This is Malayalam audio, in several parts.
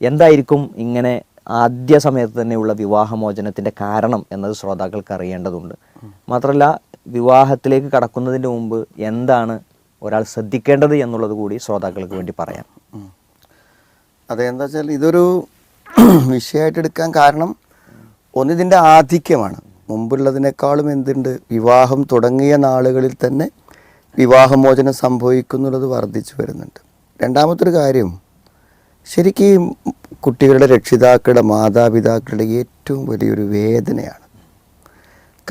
എന്തായിരിക്കും ഇങ്ങനെ ആദ്യ സമയത്ത് തന്നെയുള്ള വിവാഹമോചനത്തിന്റെ കാരണം എന്നത് ശ്രോതാക്കൾക്ക് അറിയേണ്ടതുണ്ട്. മാത്രമല്ല വിവാഹത്തിലേക്ക് കടക്കുന്നതിന് മുമ്പ് എന്താണ് ഒരാൾ ശ്രദ്ധിക്കേണ്ടത് എന്നുള്ളത് കൂടി ശ്രോതാക്കൾക്ക് വേണ്ടി പറയാം. അതെന്താ വെച്ചാൽ ഇതൊരു വിഷയമായിട്ട് എടുക്കാൻ കാരണം ഒന്നിതിന്റെ ആധിക്യമാണ്. മുമ്പുള്ളതിനേക്കാളും എന്തുണ്ട്? വിവാഹം തുടങ്ങിയ നാളുകളിൽ തന്നെ വിവാഹമോചനം സംഭവിക്കുന്നുള്ളത് വർദ്ധിച്ചു വരുന്നുണ്ട്. രണ്ടാമത്തൊരു കാര്യം ശരിക്കും കുട്ടികളുടെ രക്ഷിതാക്കളുടെ മാതാപിതാക്കളുടെ ഏറ്റവും വലിയൊരു വേദനയാണ്.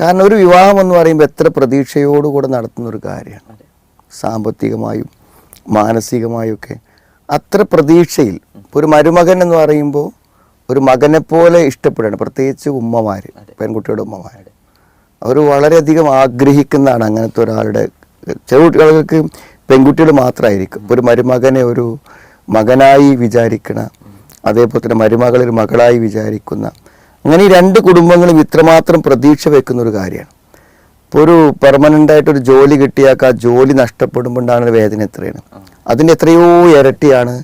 കാരണം ഒരു വിവാഹം എന്ന് പറയുമ്പോൾ എത്ര പ്രതീക്ഷയോടുകൂടെ നടത്തുന്ന ഒരു കാര്യമാണ് സാമ്പത്തികമായും മാനസികമായൊക്കെ അത്ര പ്രതീക്ഷയിൽ. ഒരു മരുമകൻ എന്ന് പറയുമ്പോൾ ഒരു മകനെ പോലെ ഇഷ്ടപ്പെടുകയാണ്. പ്രത്യേകിച്ച് ഉമ്മമാർ പെൺകുട്ടിയുടെ ഉമ്മമാർ. അവർ വളരെയധികം ആഗ്രഹിക്കുന്നതാണ് അങ്ങനത്തെ ഒരാളുടെ. ചെറു കുട്ടികൾക്ക് പെൺകുട്ടികൾ മാത്രമായിരിക്കും. ഒരു മരുമകനെ ഒരു മകനായി വിചാരിക്കണ അതേപോലെ തന്നെ മരുമകളിൽ മകളായി വിചാരിക്കുന്ന അങ്ങനെ ഈ രണ്ട് കുടുംബങ്ങളും ഇത്രമാത്രം പ്രതീക്ഷ വെക്കുന്ന ഒരു കാര്യമാണ്. ഇപ്പോൾ ഒരു പെർമനന്റായിട്ടൊരു ജോലി കിട്ടിയാൽ ആ ജോലി നഷ്ടപ്പെടുമ്പോൾ ഉണ്ടാകുന്ന വേദന എത്രയാണ്? അതിന്റെ എത്രയോ ഇരട്ടിയാണ്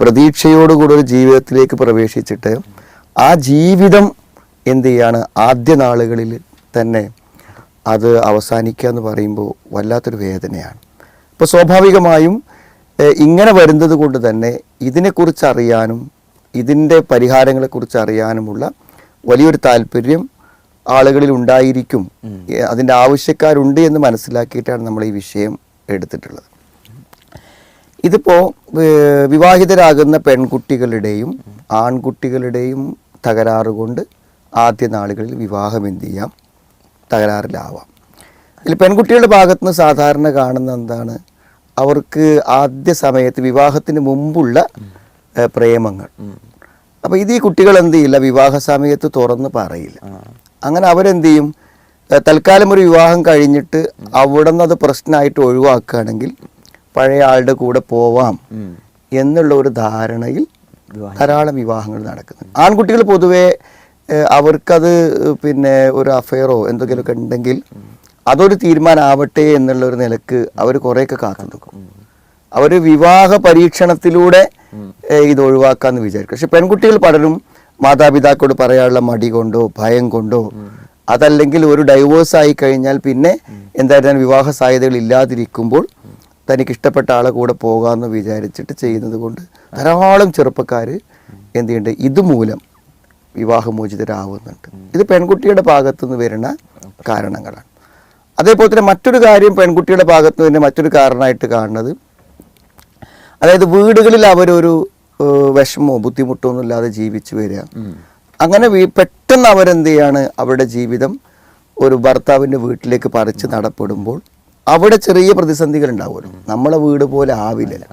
പ്രതീക്ഷയോടുകൂടി ഒരു ജീവിതത്തിലേക്ക് പ്രവേശിച്ചിട്ട് ആ ജീവിതം എന്ത് ചെയ്യാണ്? ആദ്യ നാളുകളിൽ തന്നെ അത് അവസാനിക്കുക എന്ന് പറയുമ്പോൾ വല്ലാത്തൊരു വേദനയാണ്. അപ്പോൾ സ്വാഭാവികമായും ഇങ്ങനെ വരുന്നത് കൊണ്ട് തന്നെ ഇതിനെക്കുറിച്ച് അറിയാനും ഇതിന്റെ പരിഹാരങ്ങളെക്കുറിച്ച് അറിയാനുമുള്ള വലിയൊരു താല്പര്യം ആളുകളിൽ ഉണ്ടായിരിക്കും. അതിന്റെ ആവശ്യക്കാരുണ്ട് എന്ന് മനസ്സിലാക്കിയിട്ടാണ് നമ്മൾ ഈ വിഷയം എടുത്തിട്ടുള്ളത്. ഇതിപ്പോൾ വിവാഹിതരാകുന്ന പെൺകുട്ടികളുടെയും ആൺകുട്ടികളുടെയും തകരാറ് കൊണ്ട് ആദ്യ നാളുകളിൽ വിവാഹം എന്ത് ചെയ്യാം? തകരാറിലാവാം. ഇതിൽ പെൺകുട്ടികളുടെ ഭാഗത്തുനിന്ന് സാധാരണ കാണുന്ന എന്താണ്? അവർക്ക് ആദ്യ സമയത്ത് വിവാഹത്തിന് മുമ്പുള്ള പ്രേമങ്ങൾ. അപ്പോൾ ഇത് ഈ കുട്ടികൾ എന്ത് ചെയ്യില്ല? വിവാഹ സമയത്ത് തുറന്ന് പറയില്ല. അങ്ങനെ അവരെന്ത് ചെയ്യും? തൽക്കാലം ഒരു വിവാഹം കഴിഞ്ഞിട്ട് അവിടെ നിന്ന് അത് പ്രശ്നമായിട്ട് ഒഴിവാക്കുകയാണെങ്കിൽ പഴയ ആളുടെ കൂടെ പോവാം എന്നുള്ള ഒരു ധാരണയിൽ ധാരാളം വിവാഹങ്ങൾ നടക്കുന്നു. ആൺകുട്ടികൾ പൊതുവേ അവർക്കത് പിന്നെ ഒരു അഫെയറോ എന്തെങ്കിലുമൊക്കെ ഉണ്ടെങ്കിൽ അതൊരു തീരുമാനമാവട്ടെ എന്നുള്ള ഒരു നിലയ്ക്ക് അവർ കുറേയൊക്കെ കാത്തു നിൽക്കും അവർ വിവാഹ പരീക്ഷണത്തിലൂടെ ഇത് ഒഴിവാക്കാന്ന് വിചാരിക്കും. പക്ഷെ പെൺകുട്ടികൾ പലരും മാതാപിതാക്കളോട് പറയാനുള്ള മടി കൊണ്ടോ ഭയം കൊണ്ടോ അതല്ലെങ്കിൽ ഒരു ഡൈവോഴ്സ് ആയി കഴിഞ്ഞാൽ പിന്നെ എന്തായാലും വിവാഹ സാധ്യതകൾ ഇല്ലാതിരിക്കുമ്പോൾ തനിക്ക് ഇഷ്ടപ്പെട്ട ആളെ കൂടെ പോകാമെന്ന് വിചാരിച്ചിട്ട് ചെയ്യുന്നത് കൊണ്ട് ധാരാളം ചെറുപ്പക്കാർ എന്ത് ചെയ്യുന്നുണ്ട് ഇതുമൂലം വിവാഹമോചിതരാകുന്നുണ്ട് ഇത് പെൺകുട്ടിയുടെ ഭാഗത്തുനിന്ന് വരുന്ന കാരണങ്ങളാണ്. അതേപോലെ തന്നെ മറ്റൊരു കാര്യം പെൺകുട്ടിയുടെ ഭാഗത്ത് നിന്ന് മറ്റൊരു കാരണമായിട്ട് കാണുന്നത്. അതായത് വീടുകളിൽ അവരൊരു വിഷമോ ബുദ്ധിമുട്ടോ ഒന്നും ഇല്ലാതെ ജീവിച്ചു വരിക. അങ്ങനെ പെട്ടെന്ന് അവരെന്ത് ചെയ്യാണ് അവരുടെ ജീവിതം ഒരു ഭർത്താവിന്റെ വീട്ടിലേക്ക് പറിച്ച് നടപ്പെടുമ്പോൾ അവിടെ ചെറിയ പ്രതിസന്ധികൾ ഉണ്ടാവുമല്ലോ. നമ്മളെ വീട് പോലെ ആവില്ല.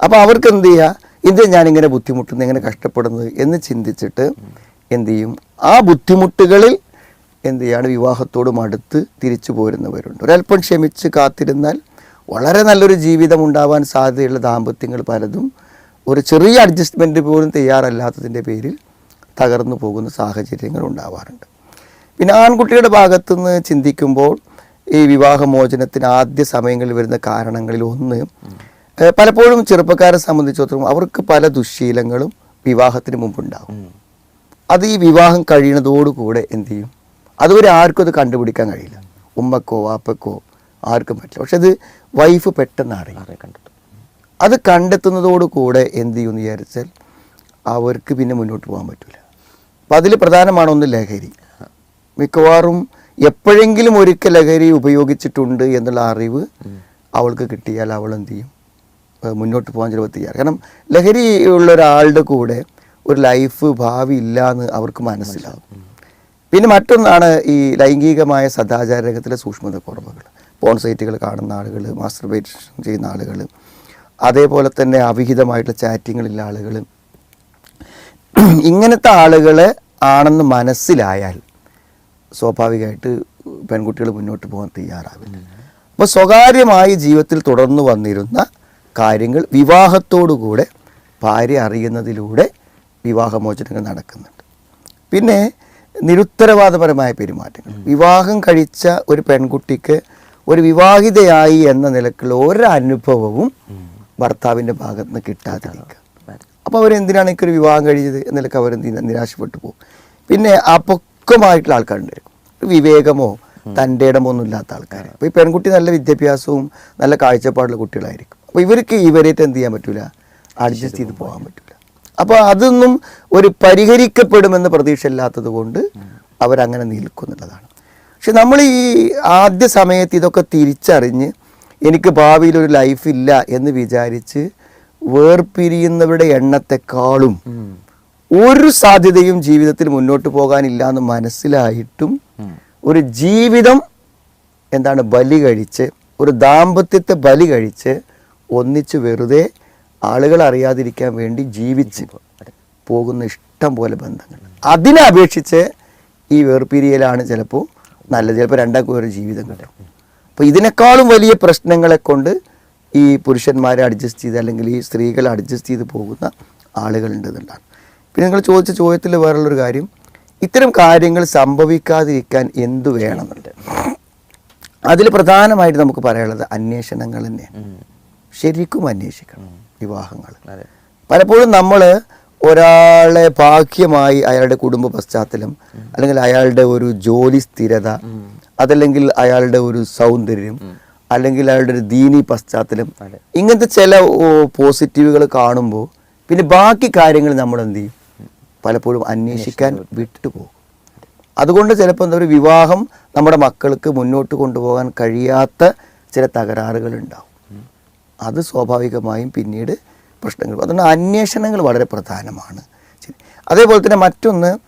അപ്പോൾ അവർക്ക് എന്ത് ചെയ്യുക ഇത് ഞാനിങ്ങനെ ബുദ്ധിമുട്ടുന്നു ഇങ്ങനെ കഷ്ടപ്പെടുന്നത് എന്ന് ചിന്തിച്ചിട്ട് എന്ത് ചെയ്യും? ആ ബുദ്ധിമുട്ടുകളിൽ എന്ത് ചെയ്യാണ്? വിവാഹത്തോടും അടുത്ത് തിരിച്ചു പോരുന്നവരുണ്ട്. ഒരല്പം ക്ഷമിച്ച് കാത്തിരുന്നാൽ വളരെ നല്ലൊരു ജീവിതം ഉണ്ടാവാൻ സാധ്യതയുള്ള ദാമ്പത്യങ്ങൾ പലതും ഒരു ചെറിയ അഡ്ജസ്റ്റ്മെന്റ് പോലും തയ്യാറല്ലാത്തതിന്റെ പേരിൽ തകർന്നു പോകുന്ന സാഹചര്യങ്ങൾ ഉണ്ടാവാറുണ്ട്. പിന്നെ ആൺകുട്ടിയുടെ ഭാഗത്തുനിന്ന് ചിന്തിക്കുമ്പോൾ ഈ വിവാഹമോചനത്തിന് ആദ്യ സമയങ്ങളിൽ വരുന്ന കാരണങ്ങളിൽ ഒന്ന് പലപ്പോഴും ചെറുപ്പക്കാരെ സംബന്ധിച്ചിടത്തോളം അവർക്ക് പല ദുശ്ശീലങ്ങളും വിവാഹത്തിന് മുമ്പുണ്ടാകും അത് ഈ വിവാഹം കഴിയുന്നതോടുകൂടെ എന്തു ചെയ്യും? അതുവരെ ആർക്കും അത് കണ്ടുപിടിക്കാൻ കഴിയില്ല. ഉമ്മക്കോ വാപ്പക്കോ ആർക്കും പറ്റില്ല. പക്ഷെ അത് വൈഫ് പെട്ടെന്ന് അറിയും അത് അത് കണ്ടെത്തുന്നതോടുകൂടെ എന്ത് ചെയ്യുമെന്ന് വിചാരിച്ചാൽ അവർക്ക് പിന്നെ മുന്നോട്ട് പോകാൻ പറ്റില്ല അപ്പം അതിൽ പ്രധാനമാണ് ഒന്ന് ലഹരി. മിക്കവാറും എപ്പോഴെങ്കിലും ഒരിക്കൽ ലഹരി ഉപയോഗിച്ചിട്ടുണ്ട് എന്നുള്ള അറിവ് അവൾക്ക് കിട്ടിയാൽ അവൾ എന്ത് ചെയ്യും? മുന്നോട്ട് പോകാൻ ചിലപ്പോൾ തയ്യാറ് കാരണം ലഹരി ഉള്ള ഒരാളുടെ കൂടെ ഒരു ലൈഫ് ഭാവി ഇല്ല എന്ന് അവർക്ക് മനസ്സിലാവും. പിന്നെ മറ്റൊന്നാണ് ഈ ലൈംഗികമായ സദാചാര രംഗത്തിലെ സൂക്ഷ്മത കുറവുകൾ പോൺ സൈറ്റുകൾ കാണുന്ന ആളുകൾ മാസ്റ്റർബേഷൻ ചെയ്യുന്ന ആളുകൾ അതേപോലെ തന്നെ അവിഹിതമായിട്ടുള്ള ചാറ്റിങ്ങിലുള്ള ആളുകൾ. ഇങ്ങനത്തെ ആളുകൾ ആണെന്ന് മനസ്സിലായാൽ സ്വാഭാവികമായിട്ട് പെൺകുട്ടികൾ മുന്നോട്ട് പോകാൻ തയ്യാറാവില്ല. അപ്പോൾ സ്വകാര്യമായി ജീവിതത്തിൽ തുടർന്നു വന്നിരുന്ന കാര്യങ്ങൾ വിവാഹത്തോടുകൂടെ ഭാര്യ അറിയുന്നതിലൂടെ വിവാഹമോചനങ്ങൾ നടക്കുന്നുണ്ട്. പിന്നെ നിരുത്തരവാദപരമായ പെരുമാറ്റങ്ങൾ. വിവാഹം കഴിച്ച ഒരു പെൺകുട്ടിക്ക് ഒരു വിവാഹിതയായി എന്ന നിലക്കുള്ള ഒരനുഭവവും ഭർത്താവിന്റെ ഭാഗത്ത് നിന്ന് കിട്ടാതിരിക്കുക. അപ്പോൾ അവരെന്തിനാണ് എനിക്കൊരു വിവാഹം കഴിച്ചത് എന്നൊക്കെ അവർ നിരാശപ്പെട്ടു പോകും. പിന്നെ അപക്വമായിട്ടുള്ള ആൾക്കാരുണ്ടായിരിക്കും ഒരു വിവേകമോ തന്റെ ഇടമോ ഒന്നും ഇല്ലാത്ത ആൾക്കാർ അപ്പോൾ ഈ പെൺകുട്ടി നല്ല വിദ്യാഭ്യാസവും നല്ല കാഴ്ചപ്പാടുള്ള കുട്ടികളായിരിക്കും. അപ്പോൾ ഇവർക്ക് ഇവരായിട്ട് എന്ത് ചെയ്യാൻ പറ്റില്ല അഡ്ജസ്റ്റ് ചെയ്ത് പോകാൻ പറ്റില്ല അപ്പോൾ അതൊന്നും ഒരു പരിഹരിക്കപ്പെടുമെന്ന് പ്രതീക്ഷ കൊണ്ട് അവരങ്ങനെ നിൽക്കുന്നുള്ളതാണ്. പക്ഷെ നമ്മൾ ഈ ആദ്യ സമയത്ത് ഇതൊക്കെ തിരിച്ചറിഞ്ഞ് എനിക്ക് ഭാവിയിൽ ഒരു ലൈഫില്ല എന്ന് വിചാരിച്ച് വേർപിരിയുന്നവരുടെ എണ്ണത്തെക്കാളും ഒരു സാധ്യതയും ജീവിതത്തിൽ മുന്നോട്ട് പോകാനില്ല എന്ന് മനസ്സിലായിട്ടും ഒരു ജീവിതം എന്താണ് ബലി കഴിച്ച് ഒരു ദാമ്പത്യത്തെ ബലി കഴിച്ച് ഒന്നിച്ച് വെറുതെ ആളുകൾ അറിയാതിരിക്കാൻ വേണ്ടി ജീവിച്ച് പോകുന്ന ഇഷ്ടം പോലെ ബന്ധങ്ങൾ. അതിനെ അപേക്ഷിച്ച് ഈ വേർപിരിയലാണ് ചിലപ്പോൾ നല്ലത് ചിലപ്പോൾ രണ്ടാക്കും ഒരു ജീവിതം കിട്ടും. അപ്പോൾ ഇതിനേക്കാളും വലിയ പ്രശ്നങ്ങളെ കൊണ്ട് ഈ പുരുഷന്മാരെ അഡ്ജസ്റ്റ് ചെയ്ത് അല്ലെങ്കിൽ ഈ സ്ത്രീകളെ അഡ്ജസ്റ്റ് ചെയ്ത് പോകുന്ന ആളുകളുണ്ട് എന്നുള്ളതാണ്. പിന്നെ നിങ്ങൾ ചോദിച്ച ചോദ്യത്തിൽ വേറുള്ളൊരു കാര്യം. ഇത്തരം കാര്യങ്ങൾ സംഭവിക്കാതിരിക്കാൻ എന്തു വേണമെന്നുണ്ട്? അതിൽ പ്രധാനമായിട്ട് നമുക്ക് പറയാനുള്ളത് അന്വേഷണങ്ങൾ തന്നെയാണ്. ശരിക്കും അന്വേഷിക്കണം വിവാഹങ്ങൾ. പലപ്പോഴും നമ്മൾ ഒരാളെ ഭാഗ്യമായി അയാളുടെ കുടുംബ പശ്ചാത്തലം അല്ലെങ്കിൽ അയാളുടെ ഒരു ജോലി സ്ഥിരത അതല്ലെങ്കിൽ അയാളുടെ ഒരു സൗന്ദര്യം അല്ലെങ്കിൽ അയാളുടെ ഒരു ദീനി പശ്ചാത്തലം ഇങ്ങനത്തെ ചില പോസിറ്റീവുകൾ കാണുമ്പോൾ പിന്നെ ബാക്കി കാര്യങ്ങൾ നമ്മൾ എന്ത് ചെയ്യും? പലപ്പോഴും അന്വേഷിക്കാൻ വിട്ടു പോകും. അതുകൊണ്ട് ചിലപ്പോൾ എന്താ ഒരു വിവാഹം നമ്മുടെ മക്കൾക്ക് മുന്നോട്ട് കൊണ്ടുപോകാൻ കഴിയാത്ത ചില തകരാറുകൾ ഉണ്ടാവും. അത് സ്വാഭാവികമായും പിന്നീട് പ്രശ്നങ്ങൾ. അതുകൊണ്ട് അന്വേഷണങ്ങൾ വളരെ പ്രധാനമാണ്. ശരി. അതേപോലെ തന്നെ മറ്റൊന്ന്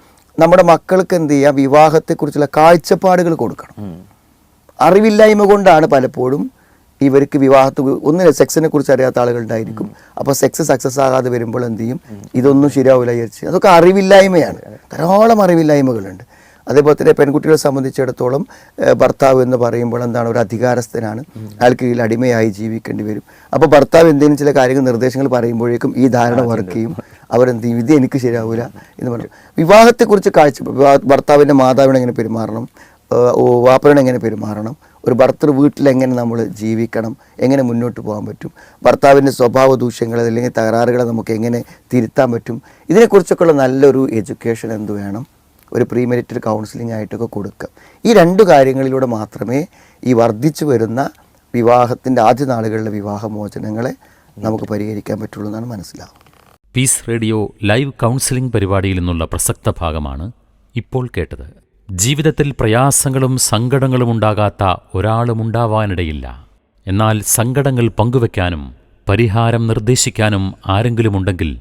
നമ്മുടെ മക്കൾക്ക് എന്ത് ചെയ്യാം? വിവാഹത്തെക്കുറിച്ചുള്ള കാഴ്ചപ്പാടുകൾ കൊടുക്കണം. അറിവില്ലായ്മ കൊണ്ടാണ് പലപ്പോഴും ഇവർക്ക് വിവാഹത്തെ ഒന്നിനും സെക്സിനെ കുറിച്ച് അറിയാത്ത ആളുകളുണ്ടായിരിക്കും അപ്പോൾ സെക്സ് സക്സസ് ആകാതെ വരുമ്പോൾ എന്ത് ചെയ്യും? ഇതൊന്നും ശരിയാവില്ല വിചാരിച്ച്. അതൊക്കെ അറിവില്ലായ്മയാണ്. ധാരാളം അറിവില്ലായ്മകളുണ്ട്. അതേപോലെ തന്നെ പെൺകുട്ടികളെ സംബന്ധിച്ചിടത്തോളം ഭർത്താവ് എന്ന് പറയുമ്പോൾ എന്താണ് ഒരു അധികാരസ്ഥനാണ്. അയാൾക്ക് കീഴിൽ അടിമയായി ജീവിക്കേണ്ടി വരും. അപ്പോൾ ഭർത്താവ് എന്തെങ്കിലും ചില കാര്യങ്ങൾ നിർദ്ദേശങ്ങൾ പറയുമ്പോഴേക്കും ഈ ധാരണ വർക്ക് ചെയ്യും. അവരെന്ത് ചെയ്യും? ഇത് എനിക്ക് ശരിയാവില്ല എന്ന് പറയും വിവാഹത്തെക്കുറിച്ച് കാഴ്ച ഭർത്താവിന്റെ ഭർത്താവിന്റെ മാതാവിനെ എങ്ങനെ പെരുമാറണം? വാപ്പനെങ്ങനെ എങ്ങനെ പെരുമാറണം? ഒരു ഭർത്തൃ വീട്ടിൽ എങ്ങനെ നമ്മൾ ജീവിക്കണം? എങ്ങനെ മുന്നോട്ട് പോകാൻ പറ്റും? ഭർത്താവിന്റെ സ്വഭാവ ദൂഷ്യങ്ങൾ അല്ലെങ്കിൽ തകരാറുകളെ നമുക്ക് എങ്ങനെ തിരുത്താൻ പറ്റും? ഇതിനെക്കുറിച്ചൊക്കെയുള്ള നല്ലൊരു എഡ്യൂക്കേഷൻ എന്ത് വേണം? ഒരു പ്രീമെരിറ്റഡ് കൗൺസിലിംഗ് ആയിട്ടൊക്കെ കൊടുക്കുക. ഈ രണ്ട് കാര്യങ്ങളിലൂടെ മാത്രമേ ഈ വർദ്ധിച്ചു വരുന്ന വിവാഹത്തിന്റെ ആദ്യ നാളുകളിലെ വിവാഹമോചനങ്ങളെ നമുക്ക് പരിഹരിക്കാൻ പറ്റുള്ളൂ എന്നാണ് മനസ്സിലാവുന്നത്. പീസ് റേഡിയോ ലൈവ് കൗൺസിലിംഗ് പരിപാടിയിൽ നിന്നുള്ള പ്രസക്ത ഭാഗമാണ് ഇപ്പോൾ കേട്ടത്. ജീവിതത്തിൽ പ്രയാസങ്ങളും സങ്കടങ്ങളും ഉണ്ടാകാത്ത ഒരാളും ഒരാളുമുണ്ടാവാനിടയില്ല എന്നാൽ സങ്കടങ്ങൾ പങ്കുവെക്കാനും പരിഹാരം നിർദ്ദേശിക്കാനും ആരെങ്കിലുമുണ്ടെങ്കിൽ